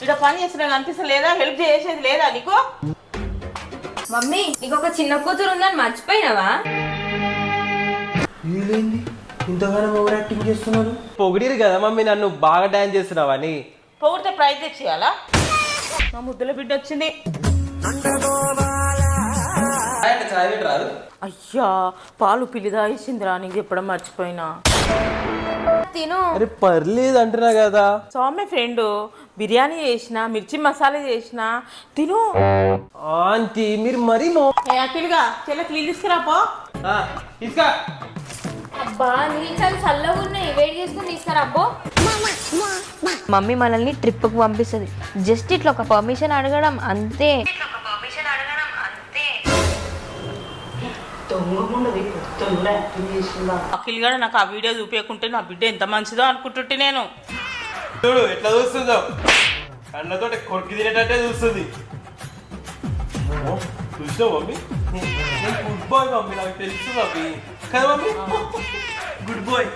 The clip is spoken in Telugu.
ఇక్కడ పని చేస్తున్నా అనిపిస్తలేదా? హెల్ప్ చేసేది లేదా నీకు? మమ్మీ నీకు ఒక చిన్న కూతురు ఉందని మర్చిపోయినావా? వీళ్ళేంది ఇంతగానో ఓవర్ యాక్టింగ్ చేస్తున్నారు. పొగిడిరు కదా మమ్మీ నన్ను బాగా డాన్స్ చేస్తున్నావని పొగిడితే ప్రైజ్ తెచ్చియాలా? మా ముద్దుల బిడ్డ వచ్చింది. అయ్యా పాలు పిల్లి దాయిసిందిరా నీకు చెప్పడం మర్చిపోయినా. తిను. అరే పర్లేదు అంటున్నా కదా. సౌమ్య ఫ్రెండ్ బిర్యానీ చేసిన మిర్చి మసాలా చేసిన తిను. ఆంటీ మీరు మరీ మో ఏ అఖిల్గా చెల్ల క్లీన్ తీసుకురాపో ఆ, అబ్బా నీళ్ళు చాలా చల్లగా ఉన్నాయి. వేడి చేసుకుని తీసుకురా అబ్బో మమ్మీ మనల్ని ట్రిప్కి పంపిస్తుంది. జస్ట్ ఇట్లా ఒక పర్మిషన్ అడగడం అంతే. అఖిల్ కూడా నాకు ఆ వీడియో చూపించకుంటే నా బిడ్డ ఎంత మంచిదో అనుకుంటుంటే నేను. చూడు ఎట్లా చూస్తుందో. కళ్ళతో కొరికి తినేటట్టే చూస్తుంది. ఓ, చూసినావు మమ్మీ? గుడ్ బాయ్ మమ్మీ నాకు తెలుసు మమ్మీ. కదా మమ్మీ? Good bye.